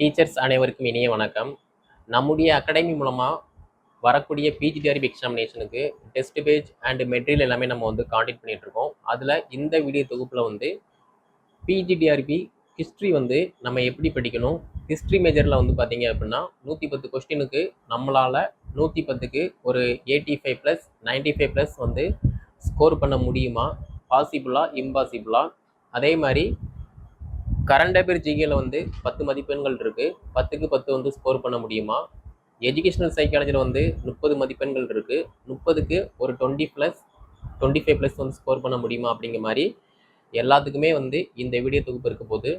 Teachers அனைவருக்கும் இனிய வணக்கம். நம்முடைய அகாடமி மூலமாக வரக்கூடிய பிஜிடிஆர்பி எக்ஸாமினேஷனுக்கு டெஸ்ட் பேஜ் அண்ட் மெட்டீரியல் எல்லாமே நம்ம வந்து காண்டக்ட் பண்ணிகிட்ருக்கோம் இருக்கோம். அதில் இந்த வீடியோ தொகுப்பில் வந்து பிஜிடிஆர்பி ஹிஸ்ட்ரி வந்து நம்ம எப்படி படிக்கணும்? ஹிஸ்ட்ரி மேஜரில் வந்து பார்த்தீங்க அப்படின்னா நூற்றி பத்து கொஸ்டினுக்கு நம்மளால் நூற்றி பத்துக்கு ஒரு eighty five plus ninety five plus வந்து ஸ்கோர் பண்ண முடியுமா? பாசிபிளா இம்பாசிபிளா அதே மாதிரி கரண்ட் அஃபேர் ஜிகேல வந்து பத்து மதிப்பெண்கள் இருக்கு. பத்துக்கு பத்து வந்து ஸ்கோர் பண்ண முடியுமா? எஜுகேஷனல் சைக்காலஜியில் வந்து முப்பது மதிப்பெண்கள் இருக்கு. முப்பதுக்கு ஒரு twenty plus twenty five plus வந்து ஸ்கோர் பண்ண முடியுமா அப்படிங்கிற மாதிரி எல்லாத்துக்குமே வந்து இந்த வீடியோ தொகுப்பு இருக்க போது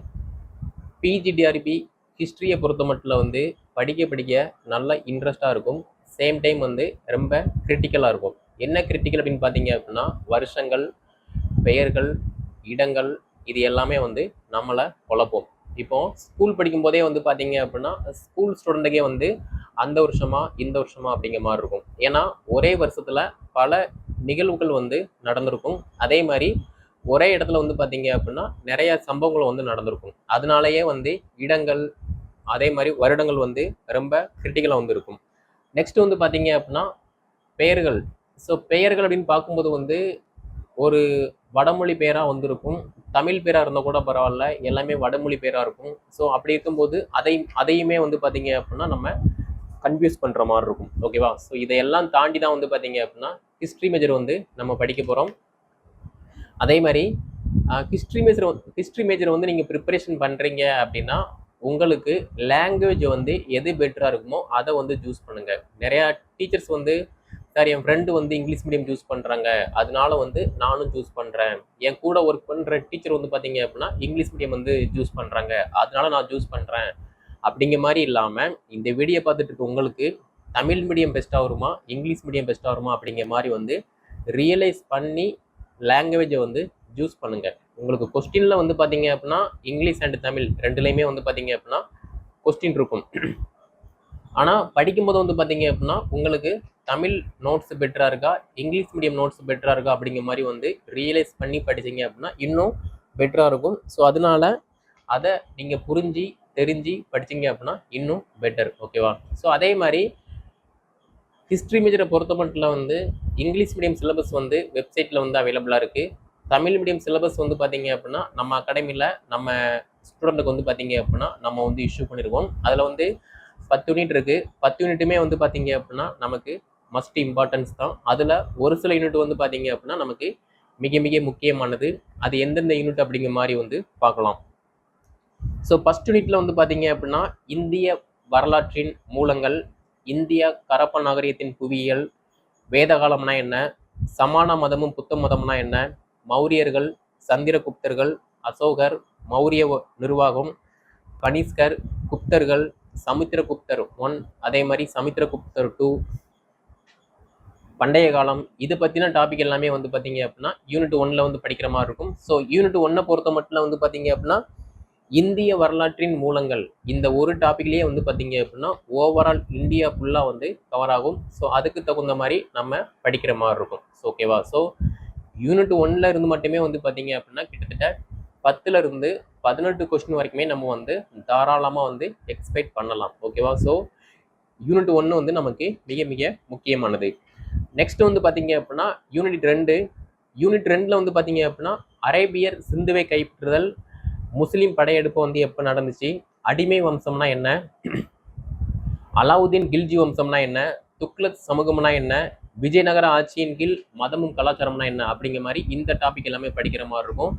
பிஜிடிஆர்பி ஹிஸ்ட்ரியை பொறுத்த மட்டும் வந்து படிக்க படிக்க நல்ல இன்ட்ரெஸ்டாக இருக்கும். சேம் டைம் வந்து ரொம்ப கிரிட்டிக்கலாக இருக்கும். என்ன கிரிட்டிக்கல் அப்படின்னு பார்த்தீங்க அப்படின்னா வருஷங்கள் பெயர்கள் இடங்கள் இது எல்லாமே வந்து நம்மளை குழப்போம் இப்போ ஸ்கூல் படிக்கும் போதே வந்து பார்த்தீங்க அப்படின்னா ஸ்கூல் ஸ்டூடெண்ட்டுக்கே வந்து அந்த வருஷமா இந்த வருஷமா அப்படிங்கிற மாதிரி இருக்கும். ஏன்னா ஒரே வருஷத்துல பல நிகழ்வுகள் வந்து நடந்திருக்கும். அதே மாதிரி ஒரே இடத்துல வந்து பார்த்தீங்க அப்படின்னா நிறைய சம்பவங்கள் வந்து நடந்திருக்கும். அதனாலயே வந்து இடங்கள் அதே மாதிரி வருடங்கள் வந்து ரொம்ப கிரிட்டிக்கலாக வந்து இருக்கும். நெக்ஸ்ட் வந்து பார்த்தீங்க அப்படின்னா பெயர்கள். ஸோ பெயர்கள் அப்படின்னு பார்க்கும்போது வந்து ஒரு வடமொழி பேராக வந்திருக்கும். தமிழ் பேராக இருந்தால் கூட பரவாயில்ல. எல்லாமே வடமொழி பேராக இருக்கும். ஸோ அப்படி இருக்கும்போது அதை அதையுமே வந்து பார்த்தீங்க அப்படின்னா நம்ம கன்ஃபியூஸ் பண்ணுற மாதிரி இருக்கும். ஓகேவா ஸோ இதையெல்லாம் தாண்டி தான் வந்து பார்த்தீங்க அப்படின்னா ஹிஸ்ட்ரி மேஜர் வந்து நம்ம படிக்க போகிறோம் அதே மாதிரி ஹிஸ்ட்ரி மேஜர் ஹிஸ்ட்ரி மேஜர் வந்து நீங்கள் ப்ரிப்பரேஷன் பண்ணுறீங்க அப்படின்னா உங்களுக்கு லாங்குவேஜ் வந்து எது பெட்டராக இருக்குமோ அதை வந்து சூஸ் பண்ணுங்கள் நிறையா டீச்சர்ஸ் வந்து சார் என் ஃப்ரெண்டு வந்து இங்கிலீஷ் மீடியம் சூஸ் பண்ணுறாங்க அதனால வந்து நானும் சூஸ் பண்ணுறேன் என் கூட ஒர்க் பண்ணுற டீச்சர் வந்து பார்த்தீங்க அப்படின்னா இங்கிலீஷ் மீடியம் வந்து சூஸ் பண்ணுறாங்க அதனால நான் சூஸ் பண்ணுறேன் அப்படிங்கிற மாதிரி இல்லாமல் இந்த வீடியோ பார்த்துட்டு இருக்க உங்களுக்கு தமிழ் மீடியம் பெஸ்ட்டாக வருமா இங்கிலீஷ் மீடியம் பெஸ்ட்டாக வருமா அப்படிங்கிற மாதிரி வந்து ரியலைஸ் பண்ணி லாங்குவேஜை வந்து சூஸ் பண்ணுங்கள் உங்களுக்கு கொஸ்டினில் வந்து பார்த்தீங்க அப்படின்னா இங்கிலீஷ் அண்ட் தமிழ் ரெண்டுலேயுமே வந்து பார்த்தீங்க அப்படின்னா கொஸ்டின் இருக்கும். ஆனால் படிக்கும்போது வந்து பார்த்தீங்க அப்படின்னா உங்களுக்கு தமிழ் நோட்ஸ் பெட்டராக இருக்கா? இங்கிலீஷ் மீடியம் நோட்ஸ் பெட்டராக இருக்கா? அப்படிங்கிற மாதிரி வந்து ரியலைஸ் பண்ணி படித்தீங்க அப்படின்னா இன்னும் பெட்டராக இருக்கும். ஸோ அதனால அதை நீங்கள் புரிஞ்சு தெரிஞ்சு படிச்சீங்க அப்படின்னா இன்னும் பெட்டர் ஓகேவா ஸோ அதே மாதிரி ஹிஸ்ட்ரி மேஜரை பொறுத்த மட்டும் வந்து இங்கிலீஷ் மீடியம் சிலபஸ் வந்து வெப்சைட்டில் வந்து அவைலபிளாக இருக்குது தமிழ் மீடியம் சிலபஸ் வந்து பார்த்தீங்க அப்படின்னா நம்ம அகாடமியில் நம்ம ஸ்டூடெண்ட்டுக்கு வந்து பார்த்தீங்க அப்படின்னா நம்ம வந்து இஷ்யூ பண்ணியிருக்கோம் அதில் வந்து பத்து யூனிட் இருக்குது பத்து யூனிட்டுமே வந்து பார்த்தீங்க அப்படின்னா நமக்கு மஸ்ட் இம்பார்ட்டன்ஸ் தான். அதில் ஒரு சில யூனிட் வந்து பார்த்தீங்க அப்படின்னா நமக்கு மிக மிக முக்கியமானது. அது எந்தெந்த யூனிட் அப்படிங்கிற மாதிரி வந்து பார்க்கலாம். ஸோ ஃபஸ்ட் யூனிட்ல வந்து பார்த்தீங்க அப்படின்னா இந்திய வரலாற்றின் மூலங்கள் இந்திய கரப்ப நாகரிகத்தின் புவியியல் வேதகாலம்னா என்ன சமான மதமும் புத்த மதம்னா என்ன மௌரியர்கள் சந்திரகுப்தர்கள் அசோகர் மௌரிய நிர்வாகம் கனிஷ்கர் குப்தர்கள் சமுத்திரகுப்தர் ஒன் அதே மாதிரி சமுத்திரகுப்தர் டூ பண்டைய காலம் இது பற்றின டாபிக் எல்லாமே வந்து பார்த்தீங்க அப்படின்னா யூனிட் ஒன்ல வந்து படிக்கிற மாதிரி இருக்கும். ஸோ யூனிட் ஒன்னை பொறுத்த மட்டும் வந்து பார்த்தீங்க அப்படின்னா இந்திய வரலாற்றின் மூலங்கள் இந்த ஒரு டாப்பிக்லேயே வந்து பார்த்தீங்க அப்படின்னா ஓவரால் இந்தியா ஃபுல்லாக வந்து கவர் ஆகும். ஸோ அதுக்கு தகுந்த மாதிரி நம்ம படிக்கிற மாதிரி இருக்கும். ஸோ ஓகேவா ஸோ யூனிட் ஒன்ல இருந்து மட்டுமே வந்து பார்த்தீங்க அப்படின்னா கிட்டத்தட்ட பத்துல இருந்து பதினெட்டு கொஸ்டின் வரைக்குமே நம்ம வந்து தாராளமாக வந்து எக்ஸ்பெக்ட் பண்ணலாம். ஓகேவா ஸோ யூனிட் ஒன்று வந்து நமக்கு மிக மிக முக்கியமானது. நெக்ஸ்ட் வந்து பார்த்தீங்க அப்படின்னா யூனிட் ரெண்டு. யூனிட் ரெண்டில் வந்து பார்த்தீங்க அப்படின்னா அரேபியர் சிந்துவை கைப்பற்றுதல் முஸ்லீம் படையெடுப்பு வந்து எப்போ நடந்துச்சு? அடிமை வம்சம்னா என்ன? அலாவுதீன் கில்ஜி வம்சம்னா என்ன? துக்லத் சமூகம்னா என்ன? விஜயநகர ஆட்சியின் கீழ் மதமும் கலாச்சாரம்னா என்ன? அப்படிங்கிற மாதிரி இந்த டாபிக் எல்லாமே படிக்கிற மாதிரி இருக்கும்.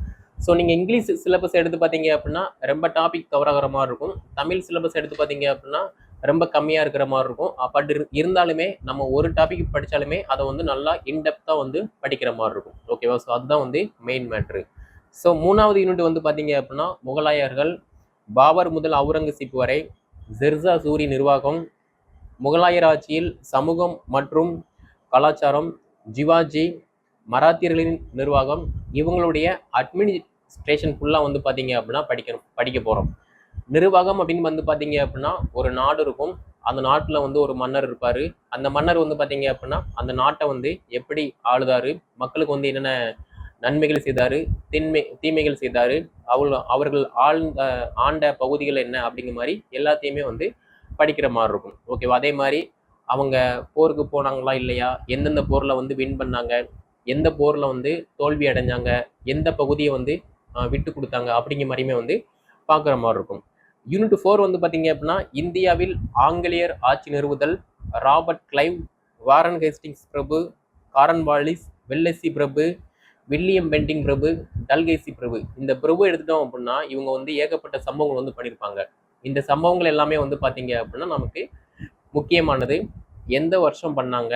ஸோ நீங்கள் இங்கிலீஷ் சிலபஸ் எடுத்து பார்த்தீங்க அப்படின்னா ரொம்ப டாபிக் கவர் ஆகிற மாதிரி இருக்கும். தமிழ் சிலபஸ் எடுத்து பார்த்தீங்க அப்படின்னா ரொம்ப கம்மியாக இருக்கிற மாதிரி இருக்கும். பட் இருந்தாலுமே நம்ம ஒரு டாபிக் படித்தாலுமே அதை வந்து நல்லா இன்டெப்த்தாக வந்து படிக்கிற மாதிரி இருக்கும். ஓகேவா ஸோ அதுதான் வந்து மெயின் மேட்ரு ஸோ மூணாவது யூனிட் வந்து பார்த்தீங்க அப்படின்னா முகலாயர்கள் பாபர் முதல் அவுரங்கசீப் வரை ஜெர்சா சூரி நிர்வாகம் முகலாயர் ஆட்சியில் சமூகம் மற்றும் கலாச்சாரம் ஜிவாஜி மராத்தியர்களின் நிர்வாகம் இவங்களுடைய அட்மினிஸ்ட்ரேஷன் ஃபுல்லாக வந்து பார்த்தீங்க அப்படின்னா படிக்கணும் படிக்க போகிறோம் நிர்வாகம் அப்படின்னு வந்து பார்த்தீங்க அப்படின்னா ஒரு நாடு இருக்கும். அந்த நாட்டில் வந்து ஒரு மன்னர் இருப்பார். அந்த மன்னர் வந்து பார்த்தீங்க அப்படின்னா அந்த நாட்டை வந்து எப்படி ஆளுதாரு? மக்களுக்கு வந்து என்னென்ன நன்மைகள் செய்தார்? தின்மை தீமைகள் செய்தார்? அவள் அவர்கள் ஆழ்ந்த ஆண்ட பகுதிகள் என்ன அப்படிங்கிற மாதிரி எல்லாத்தையுமே வந்து படிக்கிற மாதிரி இருக்கும். ஓகேவா அதே மாதிரி அவங்க போருக்கு போனாங்களா இல்லையா? எந்தெந்த போரில் வந்து வின் பண்ணாங்க? எந்த போரில் வந்து தோல்வி அடைஞ்சாங்க? எந்த பகுதியை வந்து விட்டு கொடுத்தாங்க அப்படிங்கிற மாதிரியுமே வந்து பார்க்குற மாதிரி இருக்கும். யூனிட் ஃபோர் வந்து பார்த்தீங்க அப்படின்னா இந்தியாவில் ஆங்கிலேயர் ஆட்சி நிறுவுதல் ராபர்ட் கிளைவ் வாரன் ஹேஸ்டிங்ஸ் பிரபு காரன் வாலிஸ் வெல்லசி பிரபு வில்லியம் பெண்டிங் பிரபு டல்கேசி பிரபு. இந்த பிரபு எடுத்துட்டோம் அப்படின்னா இவங்க வந்து ஏகப்பட்ட சம்பவங்கள் வந்து பண்ணியிருப்பாங்க இந்த சம்பவங்கள் எல்லாமே வந்து பார்த்தீங்க அப்படின்னா நமக்கு முக்கியமானது. எந்த வருஷம் பண்ணாங்க?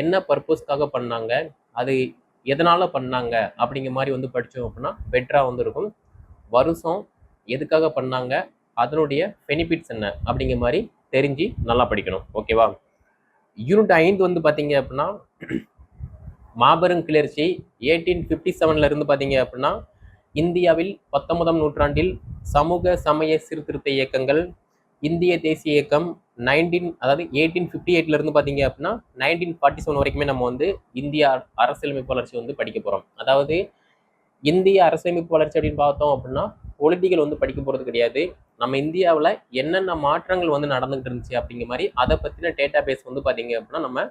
என்ன பர்பஸ்க்காக பண்ணாங்க? அது எதனால் பண்ணாங்க? அப்படிங்கிற மாதிரி வந்து படித்தோம் அப்படின்னா பெட்டராக வந்து இருக்கும். வருஷம் எதுக்காக பண்ணாங்க? அதனுடைய பெனிஃபிட்ஸ் என்ன அப்படிங்கிற மாதிரி தெரிஞ்சு நல்லா படிக்கணும். ஓகேவா யூனிட் ஐந்து வந்து பார்த்தீங்க அப்படின்னா மாபெரும் கிளர்ச்சி எயிட்டீன் ஃபிஃப்டி செவன்ல இருந்து பார்த்தீங்க அப்படின்னா இந்தியாவில் பத்தொன்பதாம் நூற்றாண்டில் சமூக சமய சீர்திருத்த இயக்கங்கள் இந்திய தேசிய இயக்கம் நைன்டீன் அதாவது எயிட்டீன் ஃபிஃப்டி எயிட்ல இருந்து பார்த்தீங்க அப்படின்னா நைன்டீன் ஃபார்ட்டி செவன் வரைக்குமே நம்ம வந்து இந்திய அரசியலமைப்பு வளர்ச்சி வந்து படிக்க போகிறோம் அதாவது இந்திய அரசியலமைப்பு வளர்ச்சி அப்படின்னு பார்த்தோம் அப்படின்னா பொலிட்டிக்கல் வந்து படிக்க போகிறது கிடையாது. நம்ம இந்தியாவில் என்னென்ன மாற்றங்கள் வந்து நடந்துகிட்டு இருந்துச்சு அப்படிங்கிற மாதிரி அதை பற்றின டேட்டா பேஸ் வந்து பார்த்தீங்க அப்படின்னா நம்ம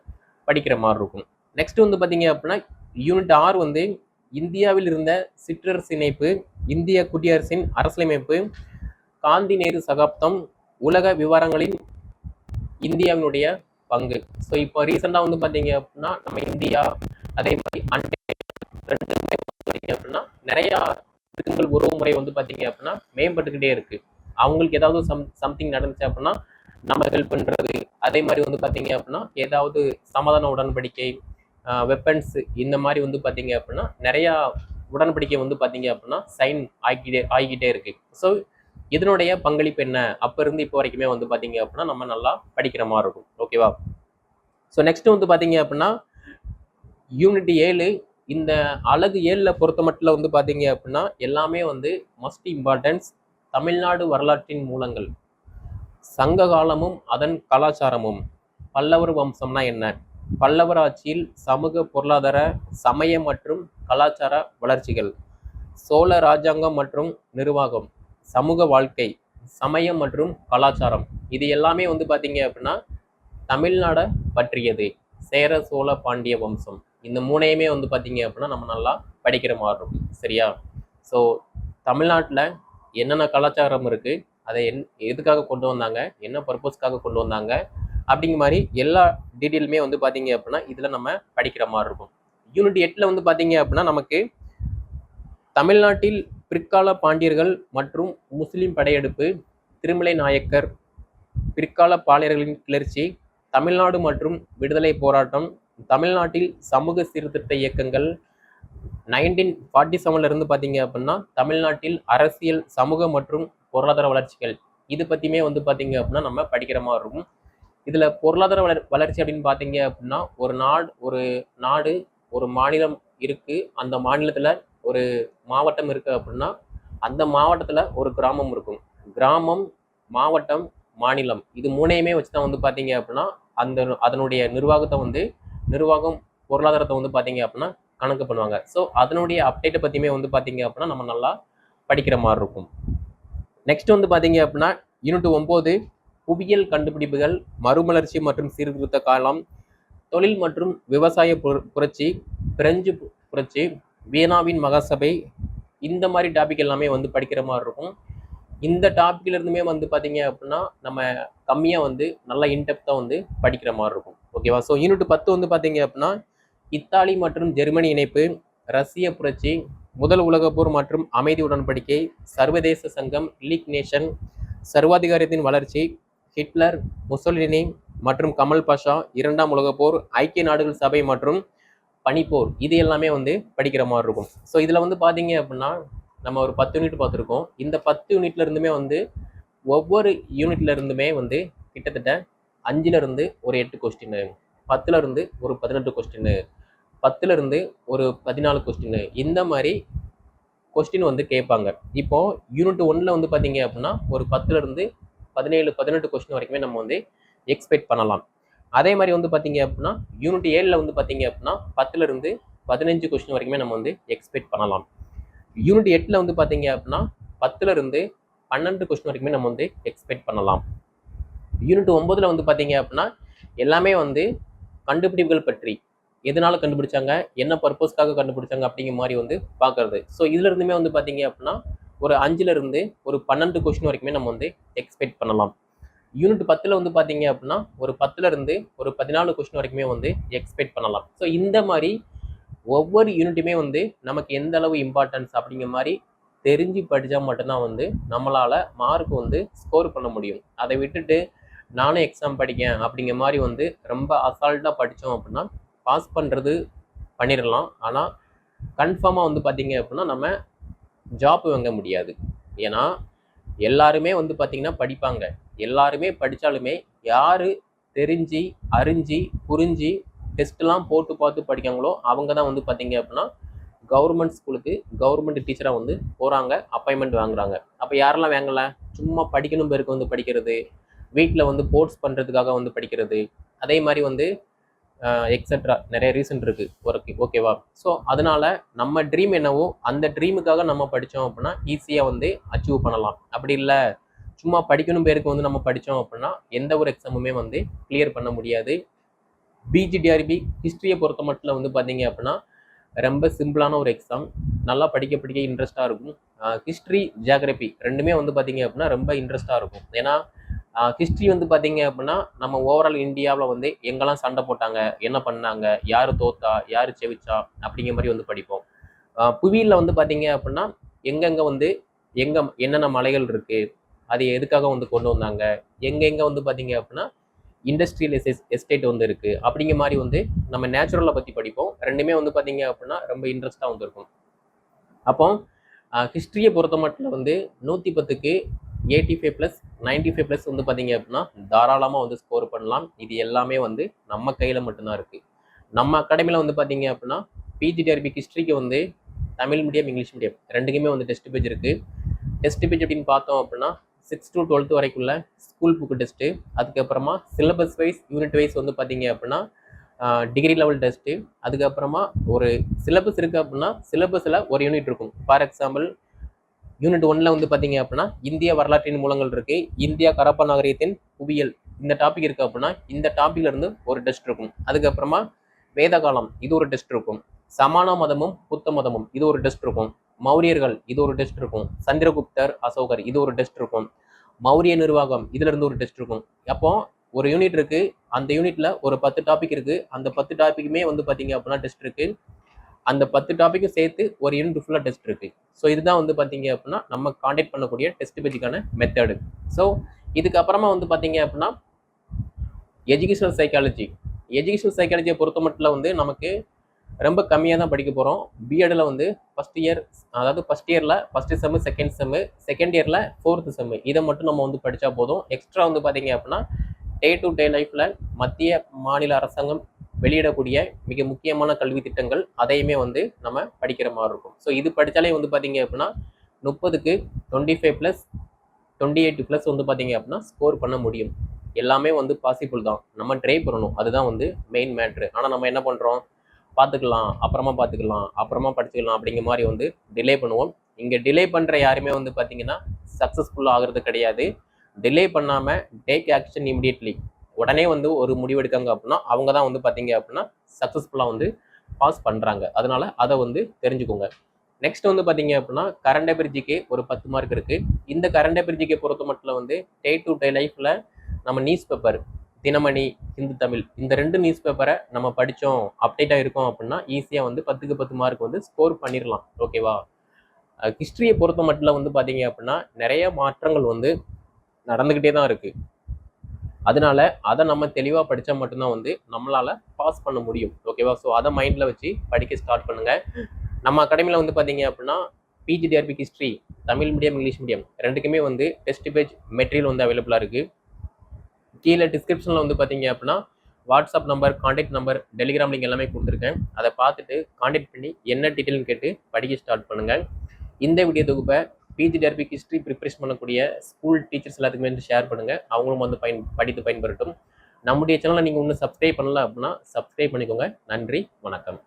படிக்கிற மாதிரி இருக்கும். நெக்ஸ்ட் வந்து பார்த்தீங்க அப்படின்னா யூனிட் ஆர் வந்து இந்தியாவில் இருந்த சிற்றரசு இணைப்பு இந்திய குடியரசின் அரசியலமைப்பு காந்தி நேரு சகாப்தம் உலக விவரங்களின் இந்தியாவினுடைய பங்கு. ஸோ இப்போ ரீசெண்டாக வந்து பார்த்தீங்க அப்படின்னா நம்ம இந்தியா அதே மாதிரி அண்டை ரெண்டுமே பார்த்தீங்க அப்படின்னா நிறையா உறவு உறவுமுறை வந்து பார்த்தீங்க அப்படின்னா மேம்பட்டுக்கிட்டே இருக்குது அவங்களுக்கு ஏதாவது சம் சம்திங் நடந்துச்சு அப்படின்னா நம்ம ஹெல்ப் பண்ணுறது அதே மாதிரி வந்து பார்த்தீங்க அப்படின்னா ஏதாவது சமாதான உடன்படிக்கை வெப்பன்ஸ் இந்த மாதிரி வந்து பார்த்தீங்க அப்படின்னா நிறையா உடன்படிக்கை வந்து பார்த்தீங்க அப்படின்னா சைன் ஆகிக்கிட்டே ஆகிக்கிட்டே இருக்குது ஸோ இதனுடைய பங்களிப்பு என்ன? அப்போ இருந்து இப்போ வரைக்குமே வந்து பார்த்தீங்க அப்படின்னா நம்ம நல்லா படிக்கிற மாதிரி இருக்கும். ஓகேவா ஸோ நெக்ஸ்ட் வந்து பார்த்தீங்க அப்படின்னா யூனிட் ஏழு இந்த அழகு ஏழில் பொறுத்த மட்டும் வந்து பார்த்தீங்க அப்படின்னா எல்லாமே வந்து மஸ்ட் இம்பார்ட்டன்ஸ் தமிழ்நாடு வரலாற்றின் மூலங்கள். சங்க காலமும் அதன் கலாச்சாரமும். பல்லவர் வம்சம்னா என்ன? பல்லவர் ஆட்சியில் சமூக பொருளாதார சமய மற்றும் கலாச்சார வளர்ச்சிகள். சோழ ராஜாங்கம் மற்றும் நிர்வாகம். சமூக வாழ்க்கை சமயம் மற்றும் கலாச்சாரம். இது எல்லாமே வந்து பார்த்தீங்க அப்படின்னா தமிழ்நாடை பற்றியது. சேர சோழ பாண்டிய வம்சம். இந்த மூணையுமே வந்து பார்த்தீங்க அப்படின்னா நம்ம நல்லா படிக்கிற மாதிரி இருக்கும். சரியா? ஸோ தமிழ்நாட்டில் என்னென்ன கலாச்சாரம் இருக்குது அதை என் எதுக்காக கொண்டு வந்தாங்க என்ன பர்பஸ்க்காக கொண்டு வந்தாங்க அப்படிங்கிற மாதிரி எல்லா டீட்டெயிலுமே வந்து பார்த்தீங்க அப்படின்னா இதில் நம்ம படிக்கிற மாதிரி இருக்கும். யூனிட் எட்டில் வந்து பார்த்தீங்க அப்படின்னா நமக்கு தமிழ்நாட்டில் பிற்கால பாண்டியர்கள் மற்றும் முஸ்லிம் படையெடுப்பு திருமலை நாயக்கர் பிற்கால பாளையர்களின் கிளர்ச்சி தமிழ்நாடு மற்றும் விடுதலை போராட்டம் தமிழ்நாட்டில் சமூக சீர்திருத்த இயக்கங்கள் நைன்டீன் ஃபார்ட்டி செவன்ல இருந்து பார்த்தீங்க அப்படின்னா தமிழ்நாட்டில் அரசியல் சமூக மற்றும் பொருளாதார வளர்ச்சிகள் இது பற்றியுமே வந்து பார்த்தீங்க அப்படின்னா நம்ம படிக்கிற மாதிரி இருக்கும். இதில் பொருளாதார வளர் வளர்ச்சி அப்படின்னு பார்த்தீங்க அப்படின்னா ஒரு நாடு ஒரு நாடு ஒரு மாநிலம் இருக்குது அந்த மாநிலத்தில் ஒரு மாவட்டம் இருக்குது அப்படின்னா அந்த மாவட்டத்தில் ஒரு கிராமம் இருக்கும். கிராமம் மாவட்டம் மாநிலம் இது மூணையுமே வச்சு தான் வந்து பார்த்தீங்க அப்படின்னா அந்த அதனுடைய நிர்வாகத்தை வந்து நிர்வாகம் பொருளாதாரத்தை வந்து பார்த்தீங்க அப்படின்னா கணக்கு பண்ணுவாங்க. ஸோ அதனுடைய அப்டேட்டை பற்றியுமே வந்து பார்த்தீங்க அப்படின்னா நம்ம நல்லா படிக்கிற மாதிரி இருக்கும். நெக்ஸ்ட் வந்து பார்த்தீங்க அப்படின்னா யூனிட் ஒம்பது புவியியல் கண்டுபிடிப்புகள் மறுமலர்ச்சி மற்றும் சீர்திருத்த காலம் தொழில் மற்றும் விவசாய புர- புரட்சி பிரெஞ்சு புரட்சி வியனாவின் மகாசபை இந்த மாதிரி டாபிக் எல்லாமே வந்து படிக்கிற மாதிரி இருக்கும். இந்த டாபிக்ல இருந்துமே வந்து பார்த்தீங்க அப்படின்னா நம்ம கம்மியாக வந்து நல்லா இன்டெப்த்தாக வந்து படிக்கிற மாதிரி இருக்கும். ஓகேவா ஸோ யூனிட் பத்து வந்து பார்த்தீங்க அப்படின்னா இத்தாலி மற்றும் ஜெர்மனி இணைப்பு ரஷ்ய புரட்சி முதல் உலகப்போர் மற்றும் அமைதி உடன்படிக்கை சர்வதேச சங்கம் லீக் நேஷன் சர்வாதிகாரத்தின் வளர்ச்சி ஹிட்லர் முசோலினி மற்றும் கமல் பாஷா இரண்டாம் உலகப்போர் ஐக்கிய நாடுகள் சபை மற்றும் பனிப்போர். இது எல்லாமே வந்து படிக்கிற மாதிரி இருக்கும். ஸோ இதில் வந்து பார்த்தீங்க அப்படின்னா நம்ம ஒரு பத்து யூனிட் பார்த்துருக்கோம் இந்த பத்து யூனிட்ல இருந்துமே வந்து ஒவ்வொரு யூனிட்ல இருந்துமே வந்து கிட்டத்தட்ட அஞ்சுல இருந்து ஒரு எட்டு கொஸ்டின் பத்துல இருந்து ஒரு பதினெட்டு கொஸ்டின் பத்துல இருந்து ஒரு பதினாலு கொஸ்டின் இந்த மாதிரி கொஸ்டின் வந்து கேட்பாங்க. இப்போ யூனிட் ஒன்ல வந்து பார்த்தீங்க அப்படின்னா ஒரு பத்துல இருந்து பதினேழு பதினெட்டு கொஸ்டின் வரைக்குமே நம்ம வந்து எக்ஸ்பெக்ட் பண்ணலாம். அதே மாதிரி வந்து பார்த்தீங்க அப்படின்னா யூனிட் ஏழில் வந்து பார்த்தீங்க அப்படின்னா பத்துல இருந்து பதினஞ்சு கொஸ்டின் வரைக்குமே நம்ம வந்து எக்ஸ்பெக்ட் பண்ணலாம். யூனிட் எட்டில் வந்து பார்த்தீங்க அப்படின்னா பத்துல இருந்து பன்னெண்டு கொஸ்டின் வரைக்குமே நம்ம வந்து எக்ஸ்பெக்ட் பண்ணலாம். யூனிட் ஒன்பதுல வந்து பார்த்தீங்க அப்படின்னா எல்லாமே வந்து கண்டுபிடிப்புகள் பற்றி எதனால கண்டுபிடிச்சாங்க? என்ன பர்பஸ்க்காக கண்டுபிடிச்சாங்க? அப்படிங்கிற மாதிரி வந்து பார்க்கறது. ஸோ இதுல இருந்துமே வந்து பார்த்தீங்க அப்படின்னா ஒரு அஞ்சுல இருந்து ஒரு பன்னெண்டு கொஸ்டின் வரைக்குமே நம்ம வந்து எக்ஸ்பெக்ட் பண்ணலாம். யூனிட் பத்தில் வந்து பார்த்தீங்க அப்படின்னா ஒரு பத்துல இருந்து ஒரு பதினாலு கொஸ்டின் வரைக்குமே வந்து எக்ஸ்பெக்ட் பண்ணலாம். ஸோ இந்த மாதிரி ஒவ்வொரு யூனிட்டுமே வந்து நமக்கு எந்த அளவு இம்பார்ட்டன்ஸ் அப்படிங்கிற மாதிரி தெரிஞ்சு படித்தா மட்டும்தான் வந்து நம்மளால் மார்க் வந்து ஸ்கோர் பண்ண முடியும். அதை விட்டுட்டு நானும் எக்ஸாம் படிக்கேன் அப்படிங்கிற மாதிரி வந்து ரொம்ப அசால்ட்டாக படித்தோம் அப்படின்னா பாஸ் பண்ணுறது பண்ணிடலாம். ஆனால் கன்ஃபார்மாக வந்து பார்த்தீங்க அப்படின்னா நம்ம ஜாப் வாங்க முடியாது. ஏன்னா எல்லாருமே வந்து பார்த்திங்கன்னா படிப்பாங்க. எல்லாருமே படித்தாலுமே யார் தெரிஞ்சு அறிஞ்சு புரிஞ்சு டெஸ்ட்லாம் போட்டு பார்த்து படிக்காங்களோ அவங்க தான் வந்து பார்த்தீங்க அப்படின்னா கவர்மெண்ட் ஸ்கூலுக்கு கவர்மெண்ட் டீச்சராக வந்து போகிறாங்க அப்பாயின்மெண்ட் வாங்குறாங்க. அப்போ யாரெல்லாம் வாங்கலை? சும்மா படிக்கணும் பேருக்கு வந்து படிக்கிறது. வீட்டில் வந்து போர்ட்ஸ் பண்ணுறதுக்காக வந்து படிக்கிறது. அதே மாதிரி வந்து எக்ஸட்ரா நிறைய ரீசன் இருக்குது ஒர்க்கு ஓகேவா ஸோ அதனால நம்ம ட்ரீம் என்னவோ அந்த ட்ரீமுக்காக நம்ம படித்தோம் அப்படின்னா ஈஸியாக வந்து அச்சீவ் பண்ணலாம். அப்படி இல்லை சும்மா படிக்கணும் பேருக்கு வந்து நம்ம படித்தோம் அப்படின்னா எந்த ஒரு எக்ஸாமுமே வந்து கிளியர் பண்ண முடியாது. பிஜிடிஆர்பி ஹிஸ்ட்ரியை பொறுத்த மட்டும் வந்து பார்த்தீங்க அப்படின்னா ரொம்ப சிம்பிளான ஒரு எக்ஸாம் நல்லா படிக்க படிக்க இன்ட்ரெஸ்ட்டாக இருக்கும். ஹிஸ்ட்ரி ஜியாகிரபி ரெண்டுமே வந்து பார்த்தீங்க அப்படின்னா ரொம்ப இன்ட்ரெஸ்ட்டாக இருக்கும். ஏன்னா ஹிஸ்ட்ரி வந்து பார்த்தீங்க அப்படின்னா நம்ம ஓவரால் இந்தியாவில் வந்து எங்கெல்லாம் சண்டை போட்டாங்க என்ன பண்ணாங்க யார் தோத்தா யார் செவிச்சா அப்படிங்கிற மாதிரி வந்து படிப்போம். புவியில் வந்து பார்த்தீங்க அப்படின்னா எங்கெங்கே வந்து எங்கே என்னென்ன மலைகள் இருக்குது அது எதுக்காக வந்து கொண்டு வந்தாங்க எங்கெங்கே வந்து பார்த்தீங்க அப்படின்னா இண்டஸ்ட்ரியல் எஸ் எஸ்டேட் வந்து இருக்குது அப்படிங்கிற மாதிரி வந்து நம்ம நேச்சுரலை பற்றி படிப்போம். ரெண்டுமே வந்து பார்த்தீங்க அப்படின்னா ரொம்ப இன்ட்ரெஸ்ட்டாக வந்து இருக்கும். அப்போ ஹிஸ்ட்ரியை பொறுத்த மட்டும் வந்து நூற்றி பத்துக்கு eighty five plus ninety five plus வந்து பார்த்தீங்க அப்படின்னா தாராளமாக வந்து ஸ்கோர் பண்ணலாம். இது எல்லாமே வந்து நம்ம கையில் மட்டும்தான் இருக்குது நம்ம அகாடமியில் வந்து பார்த்தீங்க அப்படின்னா பிஜிடிஆர்பி ஹிஸ்ட்ரிக்கு வந்து தமிழ் மீடியம் இங்கிலீஷ் மீடியம் ரெண்டுக்குமே வந்து டெஸ்ட் பேஜ் இருக்குது டெஸ்ட் பேஜ் அப்படின்னு பார்த்தோம் அப்படின்னா சிக்ஸ் டு டுவெல்த் வரைக்குள்ள ஸ்கூல் புக்கு டெஸ்ட்டு அதுக்கப்புறமா சிலபஸ் வைஸ் யூனிட் வைஸ் வந்து பார்த்தீங்க அப்படின்னா டிகிரி லெவல் டெஸ்ட்டு அதுக்கப்புறமா ஒரு சிலபஸ் இருக்குது அப்படின்னா சிலபஸில் ஒரு யூனிட் இருக்கும். ஃபார் எக்ஸாம்பிள் யூனிட் ஒன்ல வந்து பார்த்தீங்க அப்படின்னா இந்திய வரலாற்றின் மூலங்கள் இருக்கு. இந்தியா கரப்பா நாகரிகத்தின் புவியியல் இந்த டாபிக் இருக்கு அப்படின்னா இந்த டாபிக்ல இருந்து ஒரு டெஸ்ட் இருக்கும். அதுக்கப்புறமா வேத காலம் இது ஒரு டெஸ்ட் இருக்கும். சமான மதமும் புத்த மதமும் இது ஒரு டெஸ்ட் இருக்கும். மௌரியர்கள் இது ஒரு டெஸ்ட் இருக்கும். சந்திரகுப்தர் அசோகர் இது ஒரு டெஸ்ட் இருக்கும். மௌரிய நிர்வாகம் இதுல இருந்து ஒரு டெஸ்ட் இருக்கும். அப்போ ஒரு யூனிட் இருக்கு. அந்த யூனிட்ல ஒரு பத்து டாபிக் இருக்கு. அந்த பத்து டாபிக்குமே வந்து பாத்தீங்க அப்படின்னா டெஸ்ட் இருக்கு. அந்த பத்து டாப்பிக்கும் சேர்த்து ஒரு யூனிட் ஃபுல்லாக டெஸ்ட் இருக்குது ஸோ இதுதான் வந்து பார்த்தீங்க அப்படின்னா நம்ம காண்டாக்ட் பண்ணக்கூடிய டெஸ்ட் பேஜுக்கான மெத்தடு ஸோ இதுக்கப்புறமா வந்து பார்த்தீங்க அப்படின்னா எஜுகேஷனல் சைக்காலஜி எஜுகேஷனல் சைக்காலஜியை பொறுத்த மட்டும் வந்து நமக்கு ரொம்ப கம்மியாக தான் படிக்க போகிறோம் பிஎடில் வந்து ஃபஸ்ட் இயர் அதாவது ஃபஸ்ட் இயரில் first sem second sem second இயரில் ஃபோர்த்து செம்மு இதை மட்டும் நம்ம வந்து படித்தா போதும். எக்ஸ்ட்ரா வந்து பார்த்தீங்க அப்படின்னா டே டு டே லைஃப்பில் மத்திய மாநில அரசாங்கம் வெளியிடக்கூடிய மிக முக்கியமான கல்வி திட்டங்கள் அதையுமே வந்து நம்ம படிக்கிற மாதிரி இருக்கும். ஸோ இது படித்தாலே வந்து பார்த்தீங்க அப்படின்னா முப்பதுக்கு twenty five plus twenty eight plus வந்து பார்த்தீங்க அப்படின்னா ஸ்கோர் பண்ண முடியும். எல்லாமே வந்து பாசிபிள் தான். நம்ம ட்ரை பண்ணணும். அதுதான் வந்து மெயின் மேட்ரு ஆனால் நம்ம என்ன பண்ணுறோம் பார்த்துக்கலாம். அப்புறமா பார்த்துக்கலாம். அப்புறமா படிச்சுக்கலாம் அப்படிங்கிற மாதிரி வந்து டிலே பண்ணுவோம். இங்கே டிலே பண்ணுற யாருமே வந்து பார்த்தீங்கன்னா சக்ஸஸ்ஃபுல்லாக ஆகிறது கிடையாது. டிலே பண்ணாமல் டேக் ஆக்ஷன் இமிடியட்லி உடனே வந்து ஒரு முடிவெடுக்காங்க அப்படின்னா அவங்க தான் வந்து பார்த்தீங்க அப்படின்னா சக்ஸஸ்ஃபுல்லாக வந்து பாஸ் பண்ணுறாங்க அதனால அதை வந்து தெரிஞ்சுக்கோங்க. நெக்ஸ்ட் வந்து பார்த்தீங்க அப்படின்னா கரண்ட் அபிரிஜிக்கு ஒரு பத்து மார்க் இருக்குது இந்த கரண்ட் அபிரிஜிக்கை பொறுத்த மட்டும் வந்து டே டு டே லைஃப்பில் நம்ம நியூஸ் பேப்பர் தினமணி ஹிந்து தமிழ் இந்த ரெண்டு நியூஸ் பேப்பரை நம்ம படித்தோம் அப்டேட்டாக இருக்கோம் அப்படின்னா ஈஸியாக வந்து பத்துக்கு பத்து மார்க் வந்து ஸ்கோர் பண்ணிடலாம் ஓகேவா ஹிஸ்ட்ரியை பொறுத்த மட்டும் வந்து பார்த்தீங்க அப்படின்னா நிறைய மாற்றங்கள் வந்து நடந்துக்கிட்டே தான் இருக்குது அதனால அதை நம்ம தெளிவாக படித்தா மட்டும்தான் வந்து நம்மளால் பாஸ் பண்ண முடியும். ஓகேவா ஸோ அதை மைண்டில் வச்சு படிக்க ஸ்டார்ட் பண்ணுங்கள் நம்ம அகாடமியில் வந்து பார்த்தீங்க அப்படின்னா PGTRB history Tamil medium English medium ரெண்டுக்குமே வந்து டெஸ்ட் பேஜ் மெட்டீரியல் வந்து அவைலபிளாக இருக்குது கீழே டிஸ்கிரிப்ஷனில் வந்து பார்த்தீங்க அப்படின்னா WhatsApp number contact number Telegram link எல்லாமே கொடுத்துருக்கேன். அதை பார்த்துட்டு காண்டாக்ட் பண்ணி என்ன டீட்டெயில்னு கேட்டு படிக்க ஸ்டார்ட் பண்ணுங்கள் இந்த வீடியோ தொகுப்பை பிஜிடிஆர்பி ஹிஸ்ட்ரி ப்ரிப்பரேஷன் பண்ணக்கூடிய ஸ்கூல் டீச்சர்ஸ் எல்லாத்துக்குமே வந்து ஷேர் பண்ணுங்கள் அவங்களும் வந்து பயன் படித்து பயன்பெறட்டும். நம்முடைய சேனலை நீங்கள் இன்னும் சப்ஸ்கிரைப் பண்ணல அப்படின்னா சப்ஸ்கிரைப் பண்ணிக்கோங்க. நன்றி வணக்கம்.